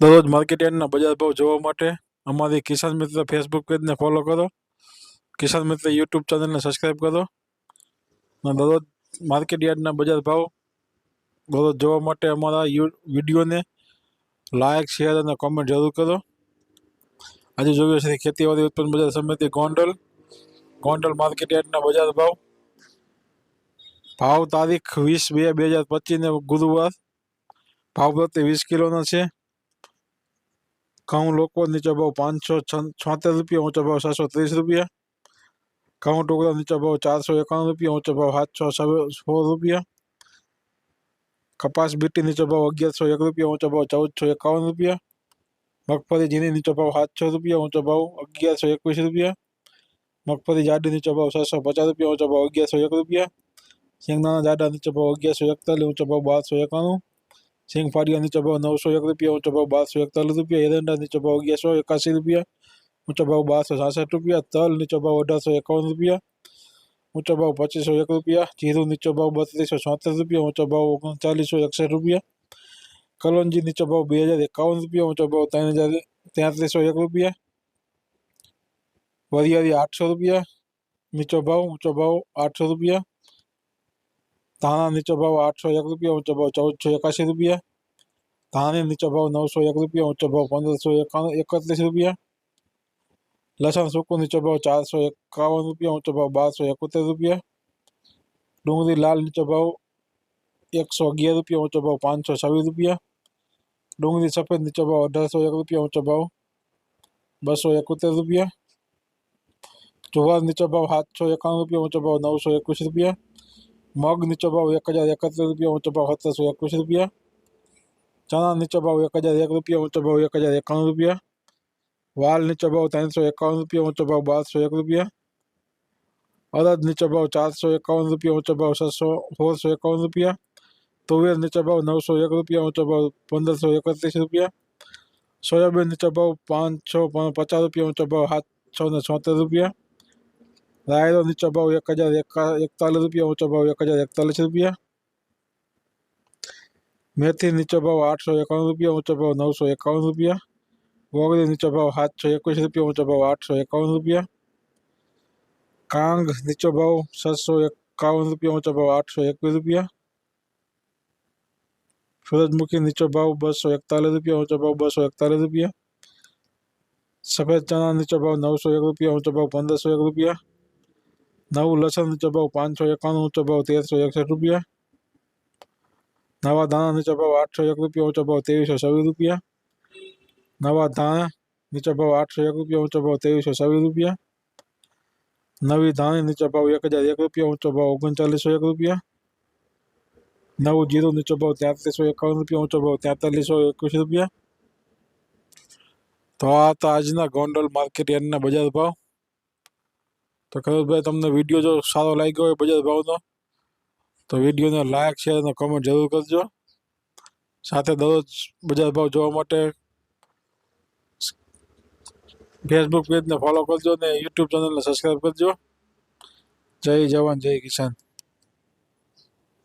દરરોજ માર્કેટ યાર્ડના બજાર ભાવ જોવા માટે અમારી કિસાન મિત્ર ફેસબુક પેજને ફોલો કરો. કિસાન મિત્ર યુટ્યુબ ચેનલને સબસ્ક્રાઈબ કરો. અને દરરોજ માર્કેટ યાર્ડના બજાર ભાવ દરરોજ જોવા માટે અમારા વિડીયોને લાઇક શેર અને કોમેન્ટ જરૂર કરો. આજે જોઈએ છે ખેતીવાડી ઉત્પન્ન બજાર સમિતિ ગોંડલ. ગોંડલ માર્કેટ યાર્ડના બજાર ભાવ. ભાવ તારીખ વીસ બે બે હજાર પચીસને ગુરુવાર. ભાવ પ્રતિ વીસ કિલોનો છે. ઘઉં લોકો નીચો ભાવ પાંચસો છોતેર રૂપિયા ઊંચો ભાવ સાતસો ત્રીસ રૂપિયા ઘઉં ટુકડા નીચો ભાવ ચારસો એકાણું રૂપિયા ઊંચો ભાવ સાતસો સોળ રૂપિયા કપાસ બીટી નીચો ભાવ અગિયારસો એક રૂપિયા ઊંચો ભાવ ચૌદસો એકાવન રૂપિયા મગફળી ઝીણી નીચો ભાવ સાતસો રૂપિયા ઊંચો ભાવ અગિયારસો એકવીસ રૂપિયા મગફળી જાડી નીચો ભાવ સાતસો પચાસ રૂપિયા ઊંચો ભાવ અગિયારસો એક રૂપિયા શેંગદાણા જાડા નીચો ભાવ અગિયારસો એકતાલીસ ઊંચો ભાવ બારસો એકાણું सिंगफाड़ी अंदी चबाओ नौ सौ एक रुपया चबाओ बारह सौ इकतालीस रुपया एरेंडा अंदी भाव ग्यारह सौ इक्यासी रुपया चबाओ बारह सौ सासठ रुपया, तल नी भाव अठारह सौ इक्यावन रुपया उच्च भाव पच्चीस सौ एक रुपया, ज़ीरो नीचो भाव बत्तीस सौ चौहत्तर रुपया उच्च भाव ओगणचालीस सौ इकसठ रुपया, कलौजी नीचो भाव बे हज़ार एकावन रुपया ऊँचा भाव तीन हज़ार तैंतीस सौ एक रुपया वरियारी आठ सौ रुपया नीचो भाव उच्च भाव आठ सौ रुपया ધાણા નીચો ભાવ આઠસો એક રૂપિયા ઊંચો ભાવ ચૌદસો એકાસી રૂપિયા ધાણી નીચો ભાવ નવસો એક રૂપિયા ઊંચો ભાવ પંદરસો એકાણું એકત્રીસ રૂપિયા લસણ સૂકું નીચો ભાવ ચારસો એકાવન રૂપિયા ઊંચો ભાવ બારસો એકોતેર રૂપિયા ડુંગળી લાલ નીચો ભાવ એકસો અગિયાર રૂપિયા ઊંચો ભાવ પાંચસો છવ્વીસ રૂપિયા ડુંગળી સફેદ નીચો ભાવ અઢારસો એક રૂપિયા ઊંચો ભાવ બસો એકોતેર રૂપિયા જુવાર નીચો ભાવ સાતસો એકાણું રૂપિયા ઊંચો ભાવ નવસો એકવીસ રૂપિયા મગ નીચો ભાવ એક હજાર એકત્રીસ રૂપિયા ઊંચો ભાવ સત્તરસો એકવીસ રૂપિયા ચણા નીચો ભાવ એક હજાર એક રૂપિયા ઊંચો ભાવ એક હજાર એકાણું રૂપિયા વાલ નીચો ભાવ ત્રણસો એકાવન રૂપિયા ઊંચો ભાવ બારસો એક રૂપિયા અડદ નીચો ભાવ ચારસો એકાવન રૂપિયા ઊંચો ભાવ છસો સોળસો એકાવન રૂપિયા તુવેર નીચો ભાવ નવસો એક રૂપિયા ઊંચો ભાવ પંદરસો એકત્રીસ રૂપિયા સોયાબીન નીચો ભાવ પાંચસો પચાસ રૂપિયા ઊંચો ભાવ સાતસો ને છોતેર રૂપિયા રાયડો નીચો ભાવ એક હજાર એકતાલીસ રૂપિયા ઊંચો ભાવ એક હજાર એકતાલીસ રૂપિયા મેથી નીચો ભાવ આઠસો એકાવન રૂપિયા ઊંચો ભાવ નવસો એકાવન રૂપિયા ગોગડી નીચો ભાવ સાતસો એકવીસ રૂપિયા ઊંચો ભાવ આઠસો એકાવન રૂપિયા કાંગ નીચો ભાવ છસો એકાવન રૂપિયા ઊંચો ભાવ આઠસો એકવીસ રૂપિયા સૂરજમુખી નીચો ભાવ બસો એકતાલીસ રૂપિયા ઊંચો ભાવ બસો એકતાલીસ રૂપિયા સફેદ ચણા નીચો ભાવ નવસો એક રૂપિયા ઊંચો ભાવ પંદરસો એક રૂપિયા નવું લસણ નીચો ભાવ પાંચસો એકાણું ઊંચો ભાવ તેરસો એકસઠ રૂપિયા નવા ધાણા નીચો ભાવ આઠસો એક રૂપિયા ઊંચો ભાવ ત્રેવીસો છવ્વીસ રૂપિયા નવા ધાણા નીચો ભાવ આઠસો એક રૂપિયા ઊંચો ભાવ ત્રેવીસો છવ્વીસ રૂપિયા નવી ધાણી નીચો ભાવ એક હજાર એક રૂપિયા ઊંચો ભાવ ઓગણચાલીસો એક રૂપિયા નવું જીરું નીચો ભાવ તેત્રીસો એકાવન રૂપિયા ઊંચો ભાવ તેતાલીસો એકવીસ રૂપિયા તો આ હતા આજના ગોંડલ માર્કેટ યાર્ડના બજાર ભાવ તો ખબરભાઈ તમને વીડિયો જો સારો લાગ્યો હોય બજાર ભાવનો, તો વિડીયોને લાઇક શેર અને કોમેન્ટ જરૂર કરજો. સાથે દરરોજ બજાર ભાવ જોવા માટે ફેસબુક પેજને ફોલો કરજો અને યુટ્યુબ ચેનલને સબસ્ક્રાઈબ કરજો. જય જવાન, જય કિસાન.